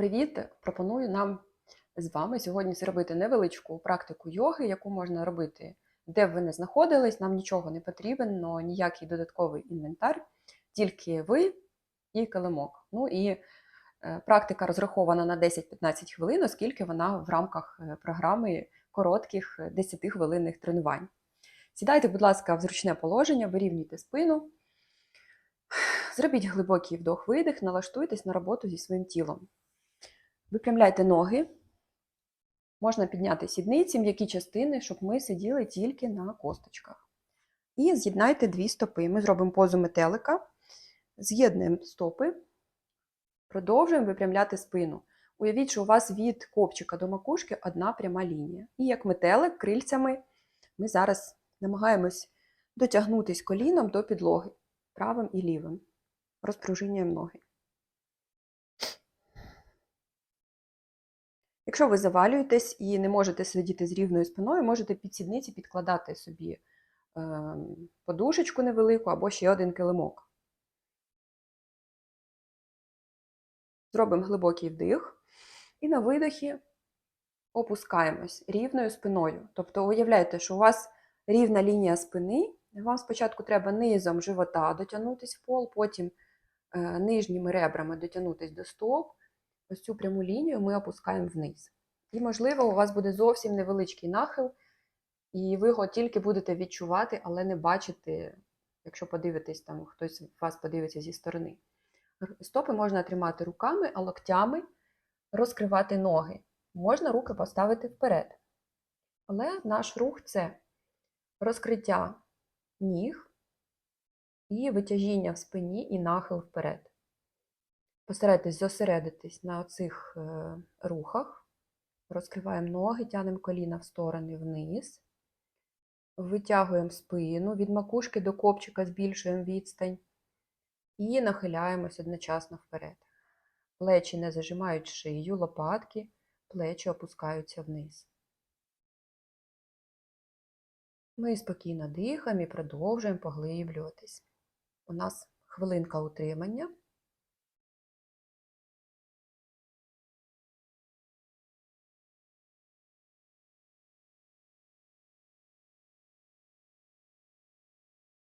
Привіт! Пропоную нам з вами сьогодні зробити невеличку практику йоги, яку можна робити, де б ви не знаходились, нам нічого не потрібен, ніякий додатковий інвентар, тільки ви і килимок. Ну і е, практика розрахована на 10-15 хвилин, оскільки вона в рамках е, програми коротких 10-хвилинних тренувань. Сідайте, будь ласка, в зручне положення, вирівнюйте спину. Зробіть глибокий вдох-видих, налаштуйтесь на роботу зі своїм тілом. Випрямляйте ноги. Можна підняти сідниці, м'які частини, щоб ми сиділи тільки на косточках. І з'єднайте дві стопи. Ми зробимо позу метелика, з'єднуємо стопи, продовжуємо випрямляти спину. Уявіть, що у вас від копчика до макушки одна пряма лінія. І як метелик крильцями ми зараз намагаємось дотягнутися коліном до підлоги правим і лівим. Розпружинюємо ноги. Якщо ви завалюєтесь і не можете сидіти з рівною спиною, можете під сідниці підкладати собі е, подушечку невелику або ще один килимок. Зробимо глибокий вдих і на видохі опускаємось рівною спиною. Тобто уявляйте, що у вас рівна лінія спини, вам спочатку треба низом живота дотягнутися в пол, потім е, нижніми ребрами дотягнутися до стоп. Ось цю пряму лінію ми опускаємо вниз. І, можливо, у вас буде зовсім невеличкий нахил, і ви його тільки будете відчувати, але не бачити, якщо подивитесь, там хтось вас подивиться зі сторони. Стопи можна тримати руками, а локтями розкривати ноги. Можна руки поставити вперед. Але наш рух це розкриття ніг і витяжіння в спині і нахил вперед. Постарайтесь зосередитись на цих е, рухах. Розкриваємо ноги, тянемо коліна в сторони вниз. Витягуємо спину, від макушки до копчика збільшуємо відстань. І нахиляємось одночасно вперед. Плечі не зажимають шию, лопатки, плечі опускаються вниз. Ми спокійно дихаємо і продовжуємо поглиблюватись. У нас хвилинка утримання.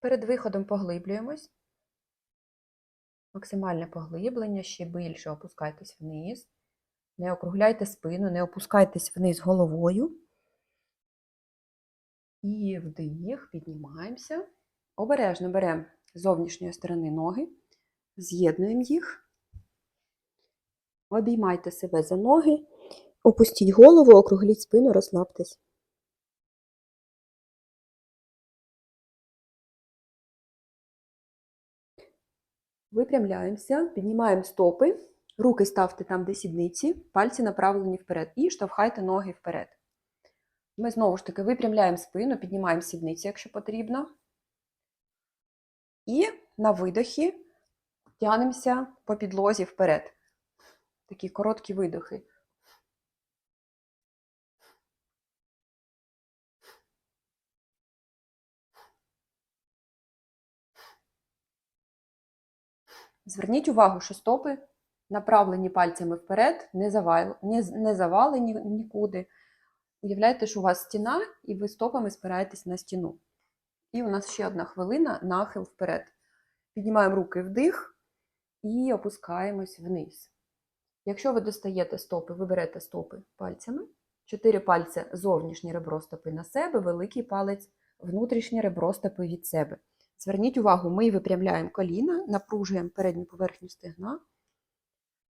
Перед виходом поглиблюємось. Максимальне поглиблення, ще більше опускайтесь вниз. Не округляйте спину, не опускайтесь вниз головою. І вдих, піднімаємося. Обережно беремо з зовнішньої сторони ноги, з'єднуємо їх. Обіймайте себе за ноги, опустіть голову, округліть спину, розслабтесь. Випрямляємося, піднімаємо стопи, руки ставте там, де сідниці, пальці направлені вперед і штовхайте ноги вперед. Ми знову ж таки випрямляємо спину, піднімаємо сідниці, якщо потрібно. І на видохі тянемося по підлозі вперед. Такі короткі видохи. Зверніть увагу, що стопи направлені пальцями вперед, не, завал, не, завалені нікуди. Уявляйте, що у вас стіна, і ви стопами спираєтесь на стіну. І у нас ще одна хвилина нахил вперед. Піднімаємо руки вдих і опускаємось вниз. Якщо ви достаєте стопи, ви берете стопи пальцями, чотири пальці зовнішнє ребро стопи на себе, великий палець внутрішнє ребро стопи від себе. Зверніть увагу, ми випрямляємо коліна, напружуємо передню поверхню стегна.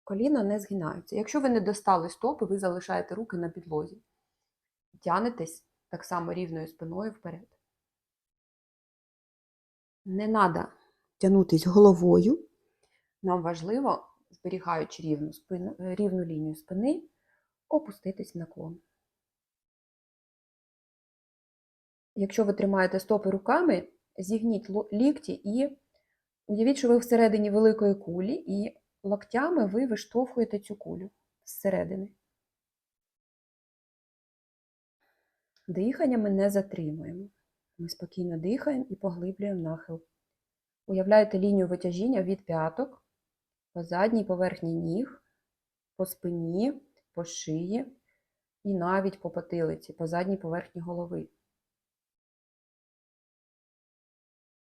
Коліна не згинаються. Якщо ви не достали стопи, ви залишаєте руки на підлозі. Тянетесь так само рівною спиною вперед. Не треба тягнутись головою. Нам важливо, зберігаючи рівну, спину, рівну лінію спини, опуститись в наклон. Якщо ви тримаєте стопи руками, зігніть лікті і уявіть, що ви всередині великої кулі, і локтями ви виштовхуєте цю кулю зсередини. Дихання ми не затримуємо. Ми спокійно дихаємо і поглиблюємо нахил. Уявляєте лінію витяжіння від п'яток по задній поверхні ніг, по спині, по шиї і навіть по потилиці, по задній поверхні голови.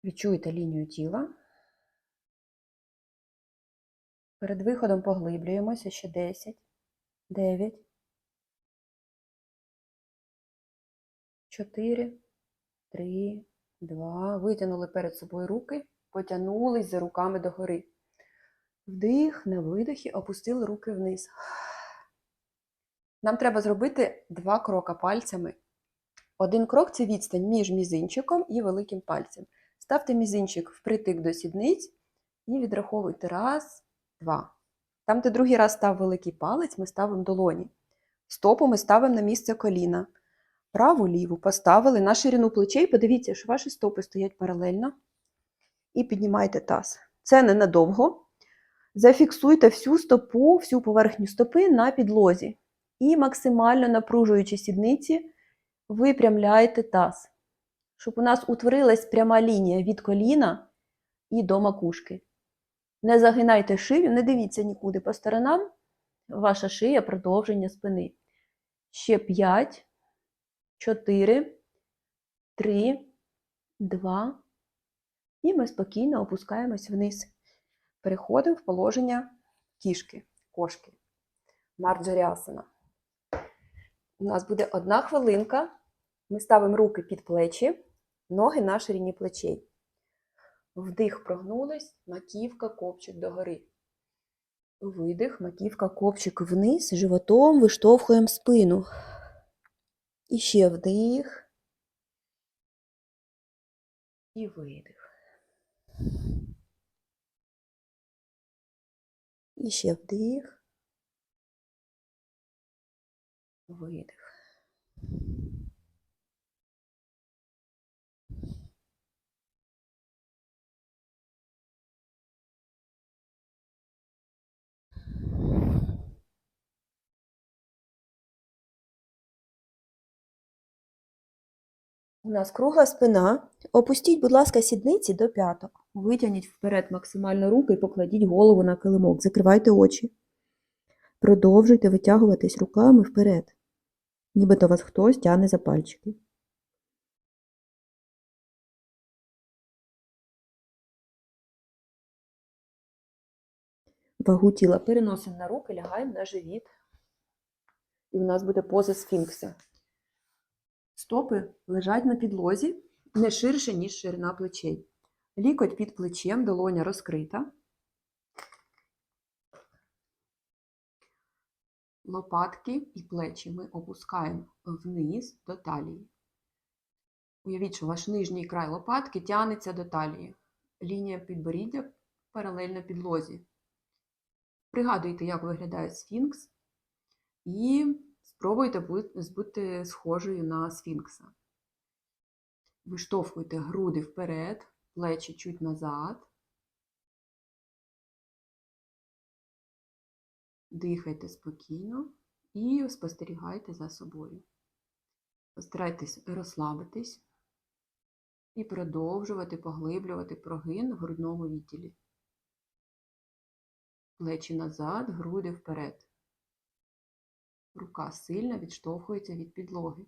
Відчуйте лінію тіла. Перед виходом поглиблюємося ще 10, 9, 4, 3, 2. Витягнули перед собою руки, потягнулись за руками догори. Вдих, на видохі, опустили руки вниз. Нам треба зробити два крока пальцями. Один крок це відстань між мізинчиком і великим пальцем. Ставте мізинчик впритик до сідниць і відраховуйте раз, два. Там, де другий раз став великий палець, ми ставимо долоні. Стопу ми ставимо на місце коліна. Праву ліву поставили на ширину плечей. Подивіться, що ваші стопи стоять паралельно. І піднімайте таз. Це ненадовго. Зафіксуйте всю стопу, всю поверхню стопи на підлозі. І максимально напружуючи сідниці, випрямляйте таз. Щоб у нас утворилась пряма лінія від коліна і до макушки. Не загинайте шию, не дивіться нікуди по сторонам. Ваша шия продовження спини. Ще 5, 4, 3, 2. І ми спокійно опускаємось вниз. Переходимо в положення кішки, кошки. Марджаріасана. У нас буде одна хвилинка. Ми ставимо руки під плечі, ноги на ширині плечей. Вдих прогнулись, маківка, копчик догори. Видих, маківка, копчик вниз, животом виштовхуємо спину. І ще вдих. І видих. І ще вдих. Видих. У нас кругла спина. Опустіть, будь ласка, сідниці до п'яток. Витягніть вперед максимально руки і покладіть голову на килимок. Закривайте очі. Продовжуйте витягуватись руками вперед. Нібито вас хтось тягне за пальчики. Вагу тіла переносимо на руки, лягаємо на живіт. І у нас буде поза сфінкса. Стопи лежать на підлозі не ширше, ніж ширина плечей. Лікоть під плечем, долоня розкрита. Лопатки і плечі ми опускаємо вниз до талії. Уявіть, що ваш нижній край лопатки тягнеться до талії. Лінія підборіддя паралельно підлозі. Пригадуйте, як виглядає сфінкс, і спробуйте бути схожою на сфінкса. Виштовхуйте груди вперед, плечі чуть назад. Дихайте спокійно і спостерігайте за собою. Постарайтесь розслабитись і продовжувати поглиблювати прогин в грудному відділі. Плечі назад, груди вперед. Рука сильно відштовхується від підлоги.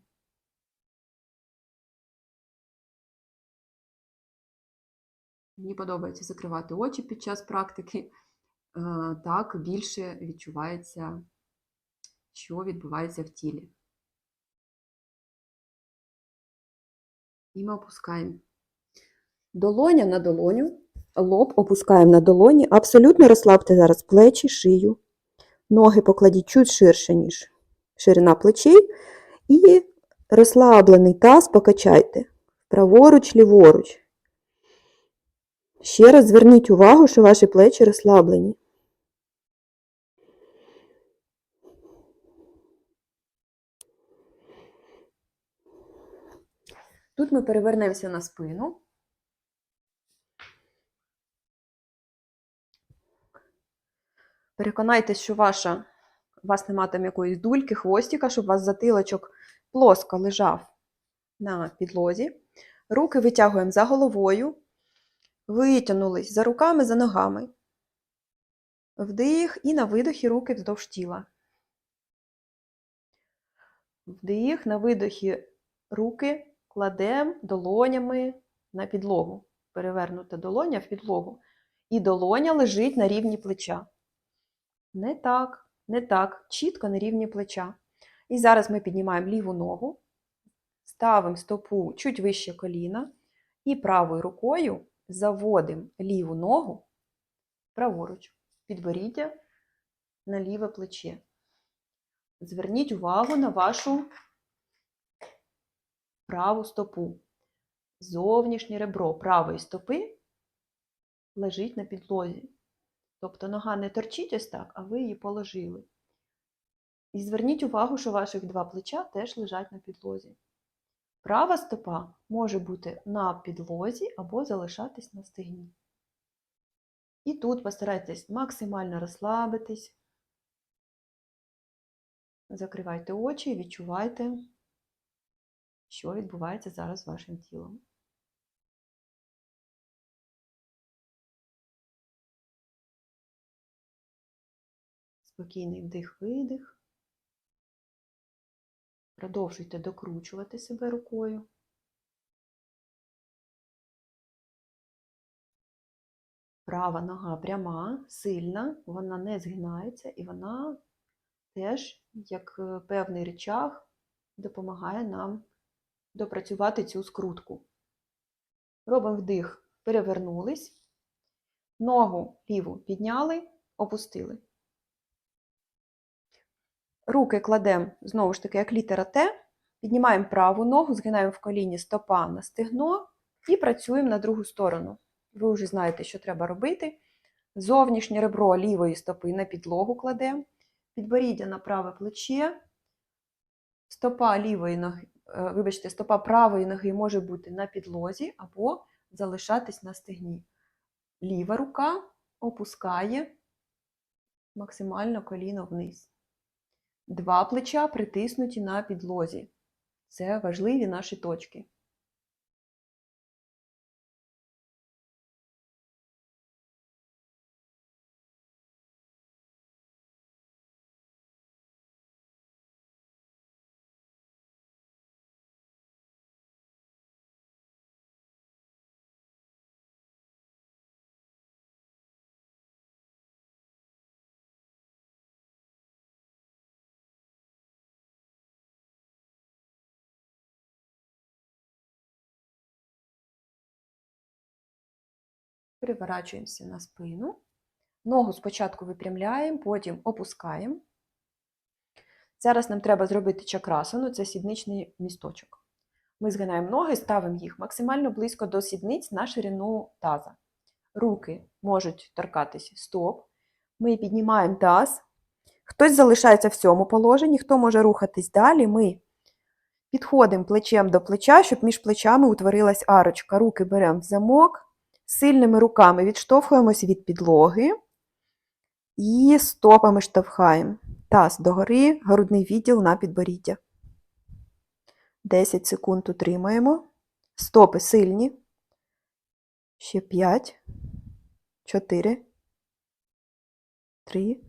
Мені подобається закривати очі під час практики. Е, Так більше відчувається, що відбувається в тілі. І ми опускаємо долоня на долоню, лоб опускаємо на долоні. Абсолютно розслабте зараз плечі, шию. Ноги покладіть чуть ширше, ніж ширина плечей. І розслаблений таз покачайте праворуч, ліворуч. Ще раз зверніть увагу, що ваші плечі розслаблені. Тут ми перевернемося на спину. Переконайтесь, що ваша, у вас нема там якоїсь дульки, хвостика, щоб у вас затилочок плоско лежав на підлозі. Руки витягуємо за головою, витягнулись за руками, за ногами. Вдих і на видохі руки вздовж тіла. Вдих, на видохі руки кладемо долонями на підлогу. Перевернута долоня в підлогу. І долоня лежить на рівні плеча. Не так, не так, чітко на рівні плеча. І зараз ми піднімаємо ліву ногу, ставимо стопу чуть вище коліна і правою рукою заводимо ліву ногу праворуч, підборіддя на ліве плече. Зверніть увагу на вашу праву стопу. Зовнішнє ребро правої стопи лежить на підлозі. Тобто нога не торчить ось так, а ви її положили. І зверніть увагу, що ваших два плеча теж лежать на підлозі. Права стопа може бути на підлозі або залишатись на стегні. І тут постарайтесь максимально розслабитись. Закривайте очі і відчувайте, що відбувається зараз з вашим тілом. Спокійний вдих-видих. Продовжуйте докручувати себе рукою. Права нога пряма, сильна, вона не згинається і вона теж, як е, певний речах, допомагає нам допрацювати цю скрутку. Робимо вдих, перевернулись, ногу ліву підняли, опустили. Руки кладемо знову ж таки, як літера Т, піднімаємо праву ногу, згинаємо в коліні стопа на стегно і працюємо на другу сторону. Ви вже знаєте, що треба робити. Зовнішнє ребро лівої стопи на підлогу кладемо, підборіддя на праве плече, стопа лівої ноги, е, вибачте, стопа правої ноги може бути на підлозі або залишатись на стегні. Ліва рука опускає максимально коліно вниз. Два плеча притиснуті на підлозі. Це важливі наші точки. Переворачуємося на спину. Ногу спочатку випрямляємо, потім опускаємо. Зараз нам треба зробити чакрасану, це сідничний місточок. Ми згинаємо ноги, ставимо їх максимально близько до сідниць на ширину таза. Руки можуть торкатись стоп. Ми піднімаємо таз. Хтось залишається в цьому положенні, хто може рухатись далі. Ми підходимо плечем до плеча, щоб між плечами утворилась арочка. Руки беремо в замок. Сильними руками відштовхуємося від підлоги і стопами штовхаємо. Таз догори, грудний відділ на підборіддя. 10 секунд утримуємо. Стопи сильні. Ще 5, 4, 3,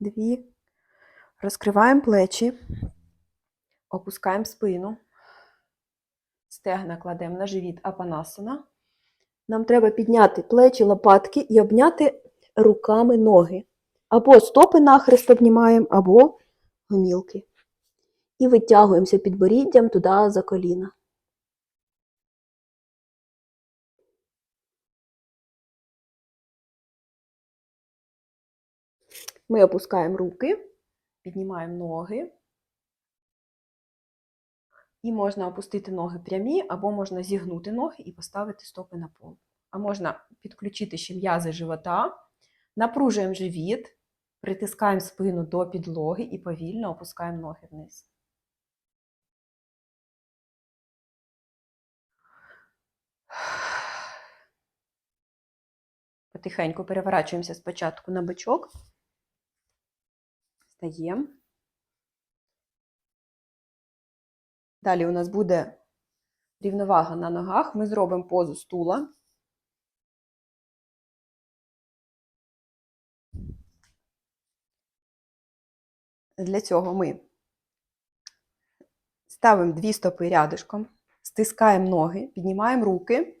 2. Розкриваємо плечі, опускаємо спину. Стегна кладемо на живіт апанасана. Нам треба підняти плечі, лопатки і обняти руками ноги. Або стопи нахрест обнімаємо, або гомілки. І витягуємося підборіддям туди за коліна. Ми опускаємо руки, піднімаємо ноги. І можна опустити ноги прямі, або можна зігнути ноги і поставити стопи на пол. А можна підключити ще м'язи живота, напружуємо живіт, притискаємо спину до підлоги і повільно опускаємо ноги вниз. Потихеньку переворачуємося спочатку на бочок. Стаємо. Далі у нас буде рівновага на ногах. Ми зробимо позу стула. Для цього ми ставимо дві стопи рядишком, стискаємо ноги, піднімаємо руки,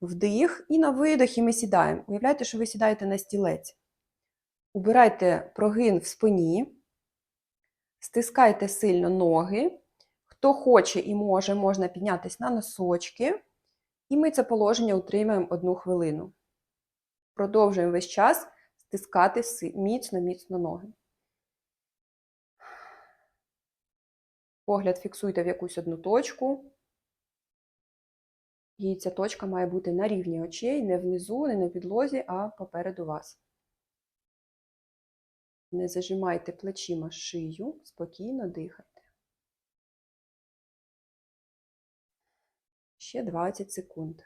вдих, і на видохі ми сідаємо. Уявляєте, що ви сідаєте на стілець. Убирайте прогин в спині, стискайте сильно ноги. Хто хоче і може, можна піднятися на носочки. І ми це положення утримаємо одну хвилину. Продовжуємо весь час стискати міцно-міцно ноги. Погляд фіксуйте в якусь одну точку. І ця точка має бути на рівні очей, не внизу, не на підлозі, а попереду вас. Не зажимайте плечима шию, спокійно дихайте. Ще 20 секунд.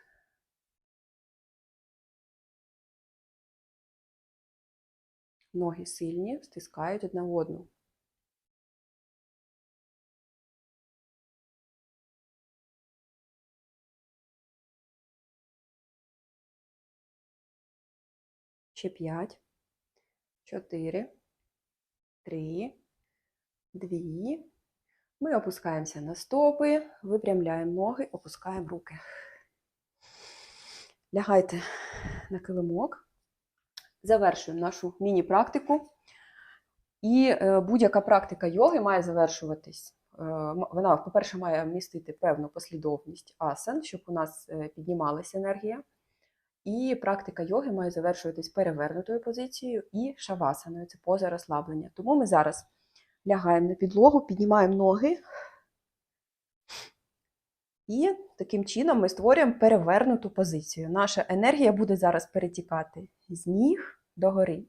Ноги сильні, стискають одна одну. Ще 5, 4, 3, 2. Ми опускаємося на стопи, випрямляємо ноги, опускаємо руки. Лягайте на килимок. Завершуємо нашу міні-практику. І е, будь-яка практика йоги має завершуватись. Е, вона, по-перше, має містити певну послідовність асан, щоб у нас е, піднімалася енергія. І практика йоги має завершуватись перевернутою позицією і шавасаною це поза розслаблення. Тому ми зараз лягаємо на підлогу, піднімаємо ноги. І таким чином ми створюємо перевернуту позицію. Наша енергія буде зараз перетікати з ніг до гори.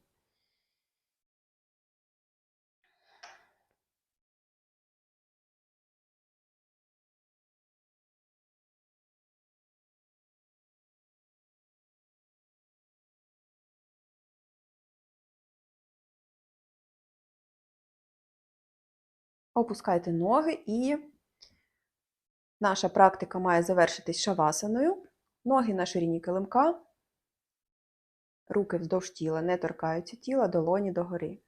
Опускайте ноги і наша практика має завершитись шавасаною. Ноги на ширині килимка, руки вздовж тіла, не торкаються тіла, долоні догори.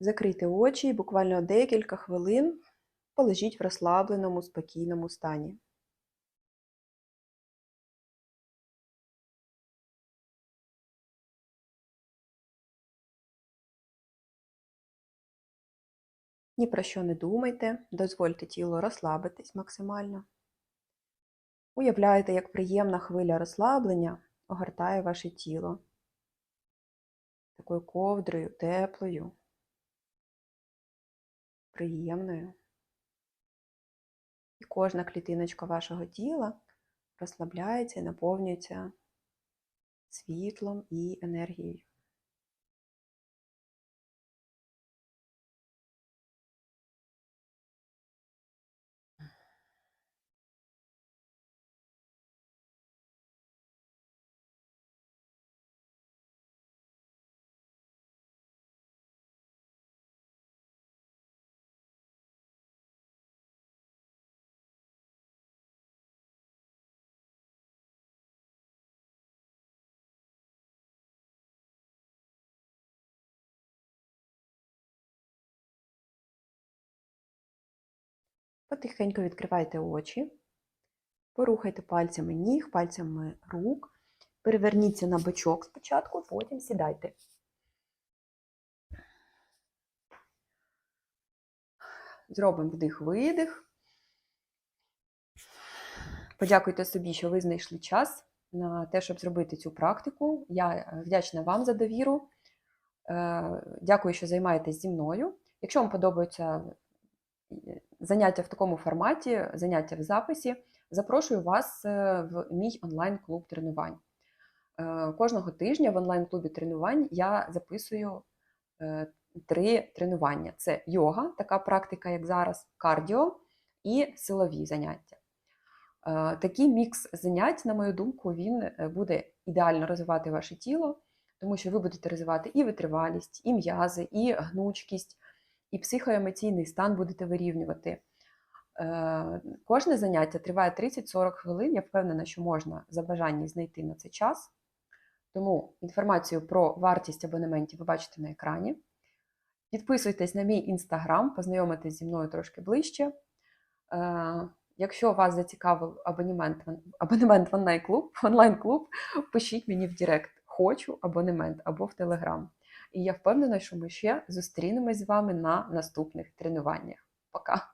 Закрийте очі і буквально декілька хвилин полежіть в розслабленому, спокійному стані. Ні про що не думайте, дозвольте тілу розслабитись максимально. Уявляйте, як приємна хвиля розслаблення огортає ваше тіло такою ковдрою, теплою, приємною. І кожна клітиночка вашого тіла розслабляється і наповнюється світлом і енергією. Потихеньку відкривайте очі, порухайте пальцями ніг, пальцями рук, переверніться на бочок спочатку, потім сідайте. Зробимо вдих-видих. Подякуйте собі, що ви знайшли час на те, щоб зробити цю практику. Я вдячна вам за довіру. Е, дякую, що займаєтесь зі мною. Якщо вам подобаються заняття в такому форматі, заняття в записі, запрошую вас е, в мій онлайн-клуб тренувань. Е, кожного тижня в онлайн-клубі тренувань я записую е, три тренування: це йога, така практика, як зараз, кардіо і силові заняття. Такий мікс занять, на мою думку, він буде ідеально розвивати ваше тіло, тому що ви будете розвивати і витривалість, і м'язи, і гнучкість, і психоемоційний стан будете вирівнювати. Е, кожне заняття триває 30-40 хвилин. Я впевнена, що можна за бажання знайти на цей час. Тому інформацію про вартість абонементів ви бачите на екрані. Підписуйтесь на мій інстаграм, познайомитесь зі мною трошки ближче. Е, якщо вас зацікавив абонемент абонемент в онлайн-клуб, онлайн пишіть мені в Директ. Хочу абонемент або в Телеграм. І я впевнена, що ми ще зустрінемось з вами на наступних тренуваннях. Пока!